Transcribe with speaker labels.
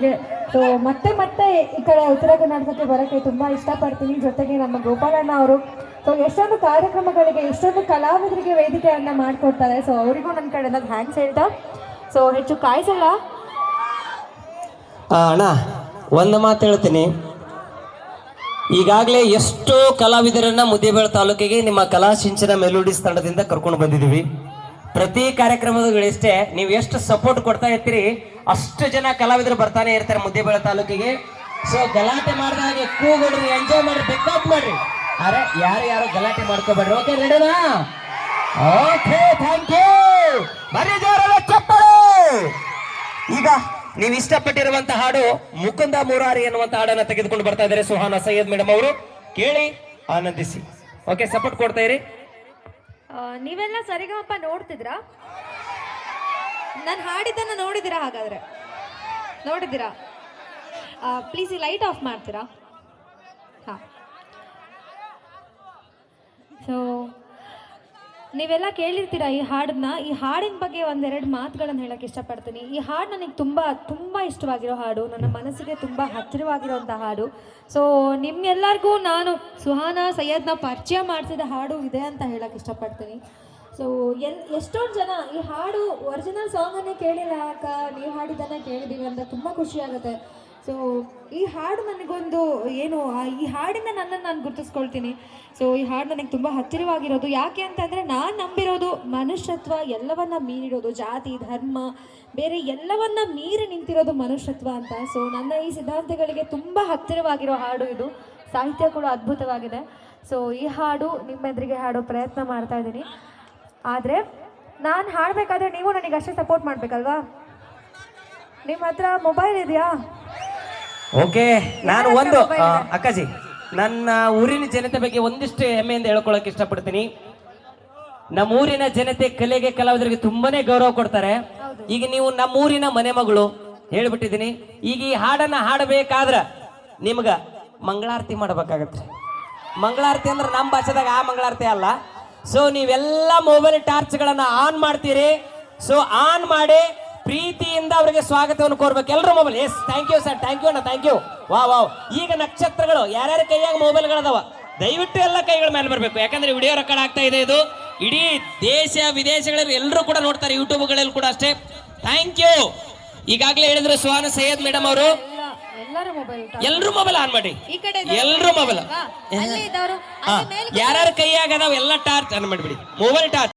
Speaker 1: ಅವ್ರಿಗೆ ಸೊ ಮತ್ತೆ ಮತ್ತೆ ಈ ಕಡೆ ಉತ್ತರ ಕರ್ನಾಟಕಕ್ಕೆ ಬರೋಕ್ಕೆ ತುಂಬ ಇಷ್ಟಪಡ್ತೀನಿ. ಜೊತೆಗೆ ನಮ್ಮ ಗೋಪಾಲಣ್ಣ ಅವರು, ಸೊ, ಎಷ್ಟೊಂದು ಕಾರ್ಯಕ್ರಮಗಳಿಗೆ, ಎಷ್ಟೊಂದು ಕಲಾವಿದರಿಗೆ ವೇದಿಕೆಯನ್ನು ಮಾಡಿಕೊಡ್ತಾರೆ. ಸೊ ಅವರಿಗೂ ನನ್ನ ಕಡೆಯಿಂದ ಥ್ಯಾಂಕ್ಸ್ ಹೇಳ್ತಾ. ಸೊ ಹೆಚ್ಚು ಕಾಯಿಸಲ್ಲ?
Speaker 2: ಅಣ್ಣ, ಒಂದು ಮಾತು ಹೇಳ್ತೀನಿ. ಈಗಾಗಲೇ ಎಷ್ಟೋ ಕಲಾವಿದರನ್ನ ಮುದ್ದೇಬೇಳ ತಾಲೂಕಿಗೆ ನಿಮ್ಮ ಕಲಾ ಸಿಂಚನ ಮೆಲೋಡಿಸ್ ತಂಡದಿಂದ ಕರ್ಕೊಂಡು ಬಂದಿದ್ದೀವಿ. ಪ್ರತಿ ಕಾರ್ಯಕ್ರಮದಷ್ಟೇ ನೀವು ಎಷ್ಟು ಸಪೋರ್ಟ್ ಕೊಡ್ತಾ ಇರ್ತೀರಿ, ಅಷ್ಟು ಜನ ಕಲಾವಿದರು ಬರ್ತಾನೆ ಇರ್ತಾರೆ ಮುದ್ದೇಬೇಳ ತಾಲೂಕಿಗೆ. ಸೊ ಗಲಾಟೆ ಮಾಡಿದಾಗ ಕೂಗೊಡ್ರಿ ಎಂಜಾಯ್ ಮಾಡ್ರಿ ಬೆಕ್ಕಾಪ್ ಮಾಡ್ರಿ. ಅರೆ, ಯಾರು ಯಾರು ಗಲಾಟೆ ಮಾಡ್ಕೋಬೇಡ್ರಿ. ಓಕೆ ರೆಡಿನಾ ಓಕೆ ಥ್ಯಾಂಕ್ ಯು ಬರೀ ಜೋರಾದ ಈಗ ನೀವು ಇಷ್ಟಪಟ್ಟಿರುವಂತ ಹಾಡು ಮುಕುಂದ ಮುರಾರಿ ಎನ್ನುವಂತ ಹಾಡನ್ನ ತೆಗೆದುಕೊಂಡು ಬರ್ತಾ ಇದ್ದಾರೆ. ಸುಹಾನ ಸೈಯದ್ ಮೇಡಮ್ ಅವರು. ಕೇಳಿ, ಆನಂದಿಸಿ. ಓಕೆ ಸಪೋರ್ಟ್ ಕೊಡ್ತಾ ಇರಿ.
Speaker 1: ನೀವೆಲ್ಲ ಸರಿಗಮಪ್ಪ ನೋಡ್ತಿದ್ರಾ ನಾನು ಹಾಡಿದ್ದನ್ನು ನೋಡಿದ್ದೀರಾ ಹಾಗಾದ್ರೆ? ನೋಡಿದ್ದೀರಾ? ಪ್ಲೀಸ್ ಈ ಲೈಟ್ ಆಫ್ ಮಾಡ್ತೀರಾ? ಹಾಂ. ಸೊ ನೀವೆಲ್ಲ ಕೇಳಿರ್ತೀರ ಈ ಹಾಡನ್ನ? ಈ ಹಾಡಿನ ಬಗ್ಗೆ ಒಂದೆರಡು ಮಾತುಗಳನ್ನು ಹೇಳಕ್ಕೆ ಇಷ್ಟಪಡ್ತೀನಿ. ಈ ಹಾಡು ನನಗೆ ತುಂಬ ತುಂಬ ಇಷ್ಟವಾಗಿರೋ ಹಾಡು. ನನ್ನ ಮನಸ್ಸಿಗೆ ತುಂಬ ಹತ್ತಿರವಾಗಿರೋಂಥ ಹಾಡು. ಸೊ ನಿಮ್ಗೆಲ್ಲರಿಗೂ ನಾನು ಸುಹಾನ ಸೈಯದ್ನ ಪರಿಚಯ ಮಾಡಿಸಿದ ಹಾಡು ಇದೆ ಅಂತ ಹೇಳಕ್ಕೆ ಇಷ್ಟಪಡ್ತೀನಿ. ಸೊ ಎಲ್, ಎಷ್ಟೊಂದು ಜನ ಈ ಹಾಡು ಒರಿಜಿನಲ್ ಸಾಂಗನ್ನೇ ಕೇಳಿಲ್ಲ ಅಕ್ಕ. ನೀವು ಹಾಡಿದ್ದನ್ನೇ ಕೇಳಿದ್ದೀವಿ ಅಂತ ತುಂಬ ಖುಷಿಯಾಗುತ್ತೆ ಸೊ ಈ ಹಾಡು ನನಗೊಂದು ಏನು ಈ ಹಾಡಿಂದ ನನ್ನನ್ನು ನಾನು ಗುರುತಿಸ್ಕೊಳ್ತೀನಿ. ಸೊ ಈ ಹಾಡು ನನಗೆ ತುಂಬ ಹತ್ತಿರವಾಗಿರೋದು. ಯಾಕೆ ಅಂತಂದರೆ ನಾನು ನಂಬಿರೋದು ಮನುಷ್ಯತ್ವ ಎಲ್ಲವನ್ನ ಮೀರಿರೋದು, ಜಾತಿ, ಧರ್ಮ, ಬೇರೆ ಎಲ್ಲವನ್ನ ಮೀರಿ ನಿಂತಿರೋದು ಮನುಷ್ಯತ್ವ ಅಂತ. ಸೊ ನನ್ನ ಈ ಸಿದ್ಧಾಂತಗಳಿಗೆ ತುಂಬ ಹತ್ತಿರವಾಗಿರೋ ಹಾಡು ಇದು. ಸಾಹಿತ್ಯ ಕೂಡ ಅದ್ಭುತವಾಗಿದೆ. ಸೊ ಈ ಹಾಡು ನಿಮ್ಮೆದುರಿಗೆ ಹಾಡೋ ಪ್ರಯತ್ನ ಮಾಡ್ತಾ ಇದ್ದೀನಿ. ಆದರೆ, ನಾನು ಹಾಡಬೇಕಾದ್ರೆ ನೀವು ನನಗೆ ಅಷ್ಟೇ ಸಪೋರ್ಟ್ ಮಾಡಬೇಕಲ್ವಾ? ನಿಮ್ಮ ಹತ್ರ ಮೊಬೈಲ್ ಇದೆಯಾ?
Speaker 2: ಓಕೆ ನಾನು ಒಂದು ಆ, ಅಕ್ಕಾಜಿ ನನ್ನ ಊರಿನ ಜನತೆ ಬಗ್ಗೆ ಒಂದಿಷ್ಟು ಹೆಮ್ಮೆಯಿಂದ ಹೇಳ್ಕೊಳಕ್ ಇಷ್ಟಪಡ್ತೀನಿ. ನಮ್ಮ ಊರಿನ ಜನತೆ ಕಲೆಗೆ ಕಲಾವಿದರಿಗೆ ತುಂಬಾನೇ ಗೌರವ ಕೊಡ್ತಾರೆ. ಈಗ ನೀವು ನಮ್ಮ ಊರಿನ ಮನೆ ಮಗಳು ಹೇಳ್ಬಿಟ್ಟಿದ್ದೀನಿ. ಈಗ ಈ ಹಾಡನ್ನ ಹಾಡಬೇಕಾದ್ರ ನಿಮ್ಗ ಮಂಗಳಾರತಿ ಮಾಡ್ಬೇಕಾಗತ್ತೆ. ಮಂಗಳಾರತಿ ಅಂದ್ರೆ ನಮ್ಮ ಭಾಷೆದಾಗ ಆ ಮಂಗಳಾರತಿ ಅಲ್ಲ. ಸೊ ನೀವೆಲ್ಲ ಮೊಬೈಲ್ ಟಾರ್ಚ್ಗಳನ್ನ ಆನ್ ಮಾಡ್ತೀರಿ. ಸೊ ಆನ್ ಮಾಡಿ ಪ್ರೀತಿಯಿಂದ ಅವರಿಗೆ ಸ್ವಾಗತವನ್ನು ಕೋರ್ಬೇಕು. ಎಲ್ಲರೂ mobile yes thank you sir thank you ಅಣ್ಣ. ಥ್ಯಾಂಕ್ ಯು ವಾ ವಾವ್ ಈಗ ನಕ್ಷತ್ರಗಳು ಯಾರ್ಯಾರ ಕೈಯಾಗ ಮೊಬೈಲ್ಗಳದಾವ ದಯವಿಟ್ಟು ಎಲ್ಲ ಕೈಗಳ ಮೇಲೆ ಬರಬೇಕು. ಯಾಕಂದ್ರೆ ವಿಡಿಯೋ ರೆಕಾರ್ಡ್ ಆಗ್ತಾ ಇದೆ ಇದು. ಇಡೀ ದೇಶ ವಿದೇಶಗಳಲ್ಲಿ ಎಲ್ಲರೂ ಕೂಡ ನೋಡ್ತಾರೆ ಯೂಟ್ಯೂಬ್ಗಳಲ್ಲಿ ಕೂಡ ಅಷ್ಟೇ. ಥ್ಯಾಂಕ್ ಯು ಈಗಾಗಲೇ ಹೇಳಿದ್ರು ಸುಹಾನ ಸೈಯದ್ ಮೇಡಮ್ ಅವರು.
Speaker 1: ಎಲ್ರು ಎಲ್ಲರೂ ಮೊಬೈಲ್
Speaker 2: ಎಲ್ಲರೂ ಮೊಬೈಲ್ ಆನ್ ಮಾಡಿ ಎಲ್ಲರೂ ಮೊಬೈಲ್ ಯಾರ್ಯಾರ ಕೈಯಾಗ ಅದಾವ? ಎಲ್ಲ ಟಾರ್ಚ್ ಆನ್ ಮಾಡಿಬಿಡಿ. Mobile torch.